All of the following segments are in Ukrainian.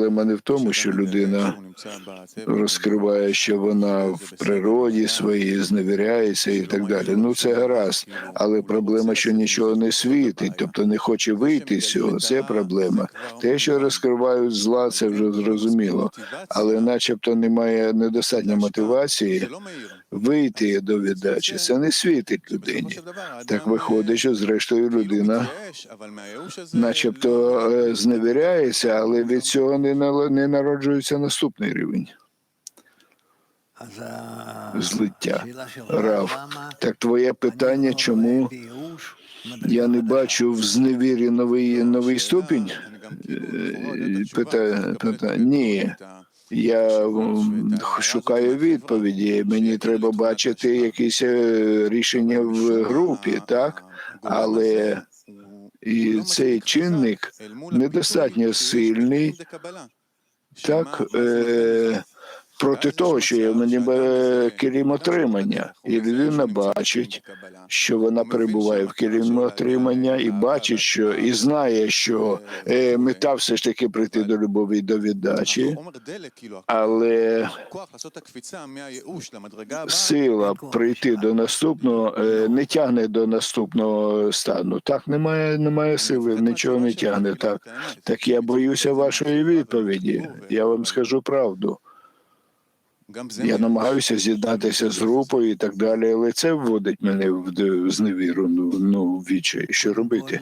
Проблема не в тому, що людина розкриває, що вона в природі своїй зневіряється і так далі. Ну це гаразд. Але проблема, що нічого не світить, тобто не хоче вийти з цього. Це проблема. Те, що розкривають зла, це вже зрозуміло. Але, начебто, немає недостатньо мотивації вийти до віддачі. Це не світить людині. Так виходить, що зрештою людина, начебто, е, зневіряється, але від цього не нала- не народжується наступний рівень злиття. Рав, так твоє питання, чому я не бачу в зневірі новий новий ступінь? Е, Питає, питає, ні. Я шукаю відповіді. Мені треба бачити якісь е, рішення в групі, так? Але і цей чинник недостатньо сильний, так е, проти того, що є мені е, керім отримання, і людина бачить, що вона перебуває в керім отримання, і бачить, що і знає, що е, мета все ж таки прийти до любові до віддачі, але сила прийти до наступного е, не тягне до наступного стану. Так немає, немає сили, нічого не тягне. Так, так я боюся вашої відповіді. Я вам скажу правду. Я намагаюся з'єднатися з групою і так далі, але це вводить мене в зневіру, ну, відчай. Що робити?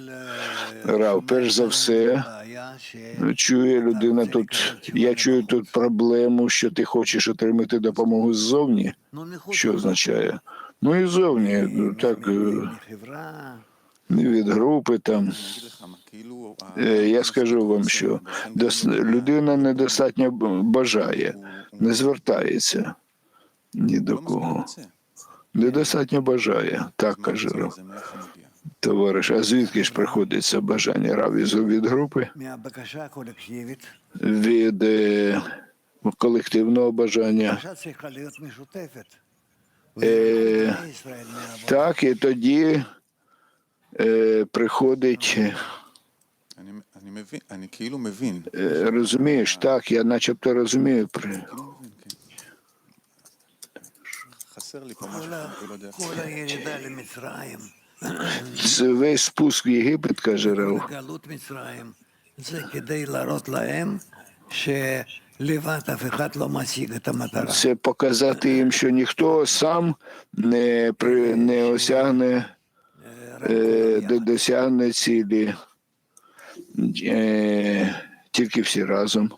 Рав, перш за все, чує людина тут. Я чую тут проблему, що ти хочеш отримати допомогу ззовні. Що означає? Ну і ззовні, ну, так е, від групи там. Е, Я скажу вам, що людина недостатньо бажає, не звертається ні до кого. Недостатньо бажає, так каже Рав. Товариш, а звідки ж приходиться бажання равізу від групи? Від е, колективного бажання. Е, так, і тоді е, приходить Розумієш, так, я начебто розумію. Це весь спуск в Єгипет, каже Рау. Це показати їм, що ніхто сам не, не осягне, досягне цілі е, тільки всі разом.